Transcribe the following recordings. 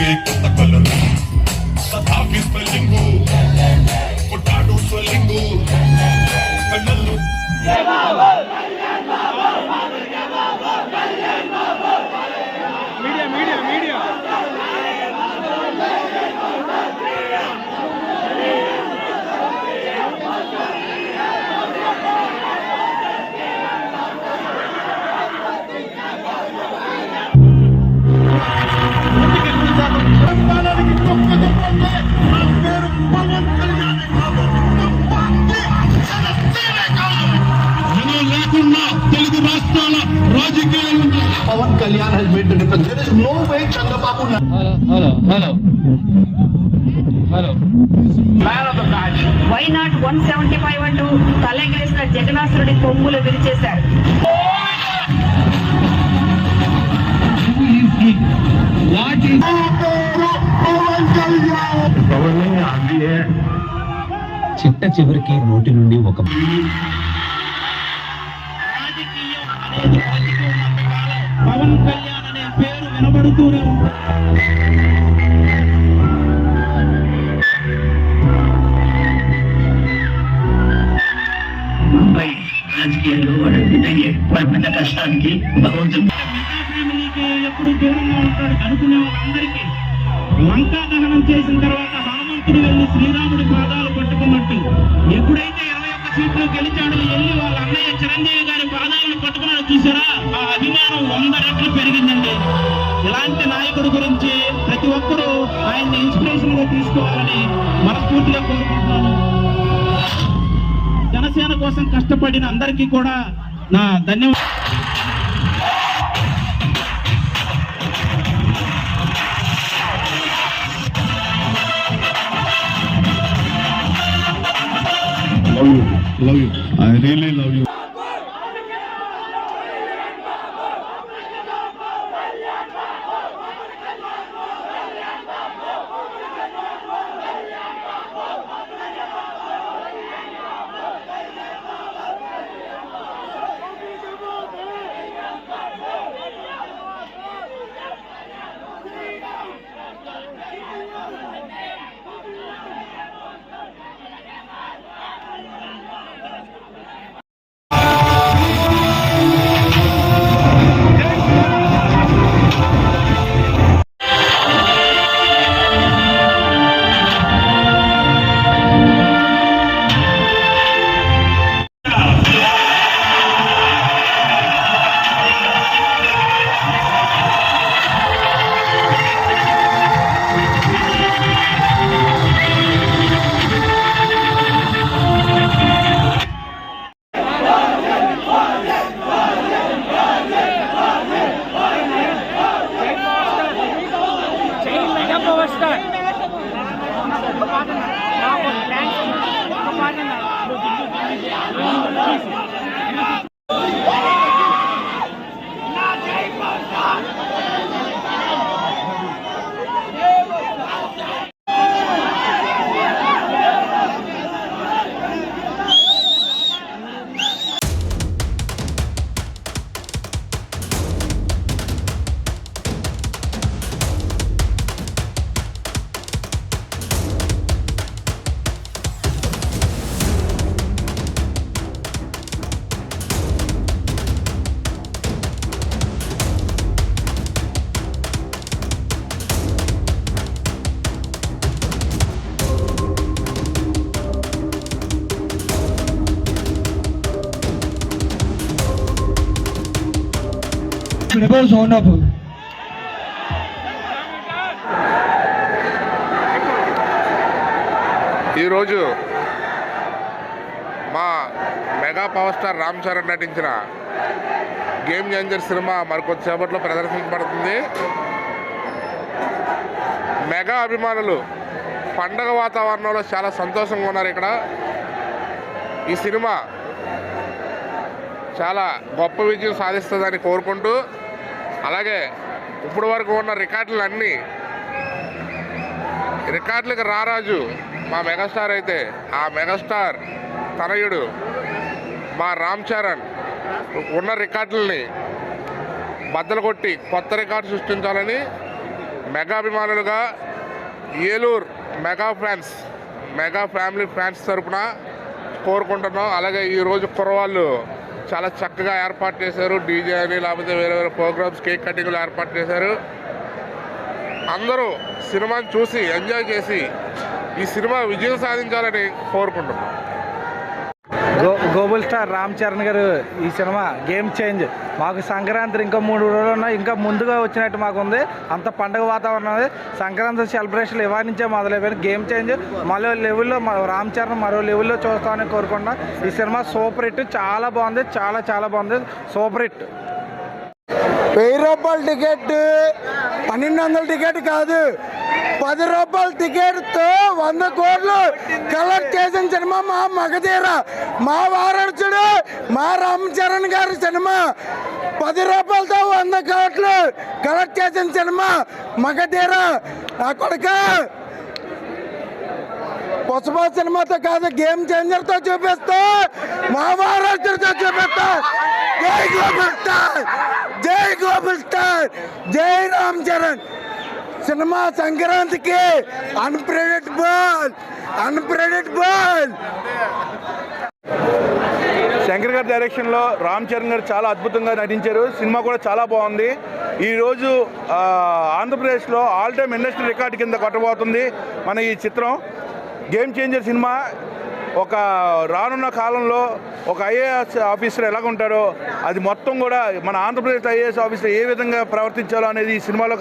big Pawan Kalyan has made the difference. There is no way Chandrababu Naidu hello hello hello hello why not one seventy five అంటూ తలెగిరేసిన జగనాసురుడి కొమ్ములు విరిచేశారు చిట్ట చివరికి నోటి నుండి ఒక పవన్ కళ్యాణ్ అనే పేరు వినబడుతూనే ఉంటుంది రాజకీయాల్లో వాడు కష్టానికి భగవంతుడు ఎప్పుడు దూరంగా ఉంటాడు అనుకునే వాళ్ళందరికీ లంకా దహనం చేసిన తర్వాత హనుమంతుడు వెళ్ళి శ్రీరాముడి పాదాలు పట్టుకున్నట్టు ఎప్పుడైతే ఇరవై ఒక్క సీట్లు గెలిచాడో వెళ్ళి వాళ్ళ అన్నయ్య చిరంజీవి గారి పాదాలను పట్టుకున్నాడు చూసారా? ఆ అభిమానం వంద రెట్లు పెరిగిందండి. ఇలాంటి నాయకుడి గురించి ప్రతి ఒక్కరూ ఆయన్ని ఇన్స్పిరేషన్గా తీసుకోవాలని మనస్ఫూర్తిగా కోరుకుంటున్నాను. జనసేన కోసం కష్టపడిన అందరికీ కూడా నా ధన్యవాదాలు. love you. I really love you. Love zone up. ఈరోజు మా mega power star Ram Charan నటించిన గేమ్ చేంజర్ సినిమా మరికొద్దిసేపట్లో ప్రదర్శించబడుతుంది మెగా అభిమానులు పండగ వాతావరణంలో చాలా సంతోషంగా ఉన్నారు ఇక్కడ ఈ సినిమా చాలా గొప్ప విజయం సాధిస్తుందని కోరుకుంటూ అలాగే ఇప్పుడు వరకు ఉన్న రికార్డులు అన్నీ రికార్డులకు రారాజు మా మెగాస్టార్ అయితే ఆ మెగాస్టార్ తనయుడు మా రామ్ చరణ్ ఉన్న రికార్డుల్ని బద్దలు కొట్టి కొత్త రికార్డు సృష్టించాలని మెగాభిమానులుగా Eluru mega fans mega family fans తరపున కోరుకుంటున్నాం. అలాగే ఈరోజు కుర్రవాళ్ళు చాలా చక్కగా ఏర్పాటు చేశారు. డీజే అని లేకపోతే వేరే వేరే ప్రోగ్రామ్స్ కేక్ కటింగ్లు ఏర్పాటు చేశారు. అందరూ సినిమాని చూసి ఎంజాయ్ చేసి ఈ సినిమా విజయం సాధించాలని కోరుకుంటున్నాం. Go global star Ram Charan గారు ఈ సినిమా గేమ్ చేంజ్. మాకు సంక్రాంతి ఇంకా మూడు రోజులు ఉన్నాయి ఇంకా ముందుగా వచ్చినట్టు మాకు ఉంది అంత పండుగ వాతావరణం ఉంది సంక్రాంతి సెలబ్రేషన్లు ఇవాళ నుంచే మొదలైపోయింది గేమ్ చేంజ్. మరో లెవెల్లో రామ్ చరణ్ మరో లెవెల్లో చూస్తామని కోరుకుంటున్నాం. ఈ సినిమా సూపర్ హిట్ చాలా బాగుంది చాలా చాలా బాగుంది. Super hit. వెయ్యి రూపాయల టికెట్ పన్నెండు వందల టికెట్ కాదు. పది రూపాయల టికెట్తో వంద కోట్లు కలెక్ట్ చేసిన సినిమా మా మగధీర మా వారడుచుడు మా రామ్ చరణ్ గారి సినిమా. పది రూపాయలతో వంద కోట్లు కలెక్ట్ చేసిన సినిమా మగధీర నా కొడుక. పుష్ప సినిమాతో కాదు గేమ్ చేంజర్తో చూపిస్తా మా వారడుచుడితో చూపిస్తా. జై గ్లోబల్ స్టార్ జై గ్లోబల్ స్టార్ జై రామ్ చరణ్. సినిమా సంక్రాంతికి అన్ప్రెడిక్టబుల్ అన్ప్రెడిక్టబుల్ శంకర్ గారి డైరెక్షన్లో రామ్ చరణ్ గారు చాలా అద్భుతంగా నటించారు. సినిమా కూడా చాలా బాగుంది. ఈరోజు ఆంధ్రప్రదేశ్లో ఆల్ టైమ్ ఇండస్ట్రీ రికార్డ్ కింద కొట్టబోతుంది మన ఈ చిత్రం. గేమ్ చేంజర్ సినిమా. ఒక రానున్న కాలంలో ఒక ఐఏఎస్ ఆఫీసర్ ఎలాగ ఉంటారో అది మొత్తం కూడా మన ఆంధ్రప్రదేశ్ ఐఏఎస్ ఆఫీసర్ ఏ విధంగా ప్రవర్తించాలో అనేది ఈ సినిమాలో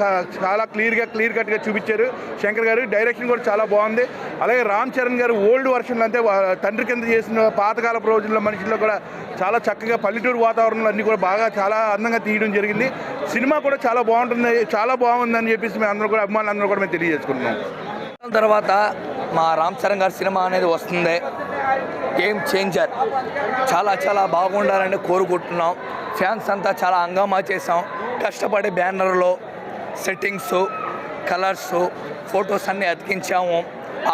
చాలా క్లియర్గా క్లియర్ కట్గా చూపించారు. శంకర్ గారు డైరెక్షన్ కూడా చాలా బాగుంది. అలాగే రామ్ చరణ్ గారు ఓల్డ్ వర్షన్లు అంటే తండ్రి కింద చేసిన పాతకాలపు రోజుల్లో మనుషుల్లో కూడా చాలా చక్కగా పల్లెటూరు వాతావరణంలో అన్నీ కూడా బాగా చాలా అందంగా తీయడం జరిగింది. సినిమా కూడా చాలా బాగుంటుంది చాలా బాగుందని చెప్పేసి మేము అందరూ కూడా అభిమానులు అందరూ కూడా మేము తెలియజేసుకుంటున్నాం. తర్వాత మా రామ్ చరణ్ గారి సినిమా అనేది వస్తుంది. గేమ్ చేంజర్ చాలా చాలా బాగుండాలని కోరుకుంటున్నాం. ఫ్యాన్స్ అంతా చాలా హంగామా చేసాం కష్టపడి బ్యానర్లో సెట్టింగ్స్ కలర్స్ ఫొటోస్ అన్నీ అతికించాము.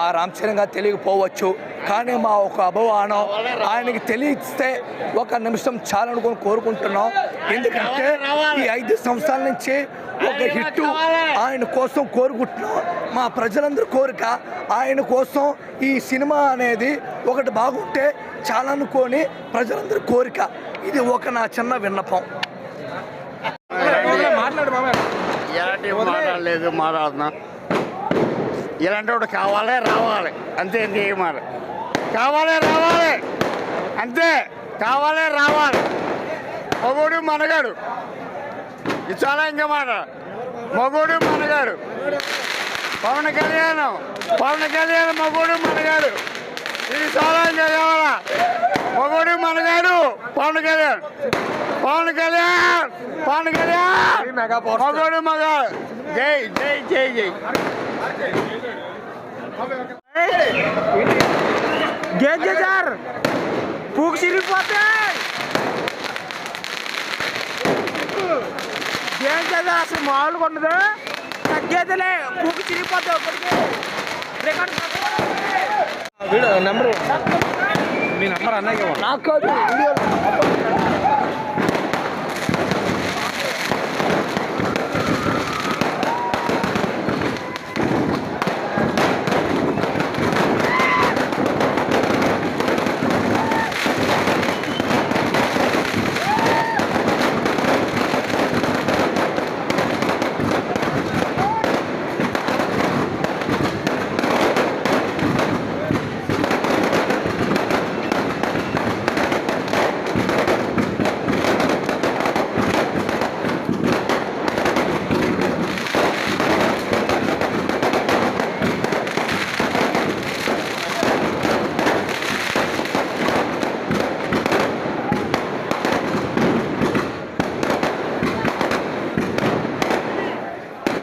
ఆ రామ్ చరణ్ గారు తెలియకపోవచ్చు కానీ మా ఒక అభిమానం ఆయనకి తెలియస్తే ఒక నిమిషం చాలనుకొని కోరుకుంటున్నాం. ఎందుకంటే ఈ ఐదు సంవత్సరాల నుంచి ఒక హిట్ ఆయన కోసం కోరుకుంటున్నాం. మా ప్రజలందరూ కోరిక ఆయన కోసం ఈ సినిమా అనేది ఒకటి బాగుంటే చాలనుకొని ప్రజలందరూ కోరిక. ఇది ఒక నా చిన్న విన్నపం. మాట్లాడలేదు మాట్లాడుతున్నా. ఇలాంటి వాడు కావాలే రావాలి. అంతే ఇంకే కావాలే రావాలి. అంతే కావాలే రావాలి. మగోడు మనగాడు. ఇది చాలా ఇంకా మాట? మగోడు మనగాడు. పవన్ కళ్యాణ్ పవన్ కళ్యాణ్ మగోడు మనగాడు. ఇది చాలా ఇంకా కావాలా? మగోడు మనగాడు పవన్ కళ్యాణ్. పవన్ కళ్యాణ్ పవన్ కళ్యాణ్. మగోడు మగాడు జై జై జై జై. సార్ పూకు చిరిగిపోతాయి గేజ్ అసలు మామూలుగా ఉండదు తగ్గేదిలే పూకు చిరిగిపోతాయి ఒకటికి రికార్డు నెంబర్ మీ నెంబర్ అన్నయ్య నాకు.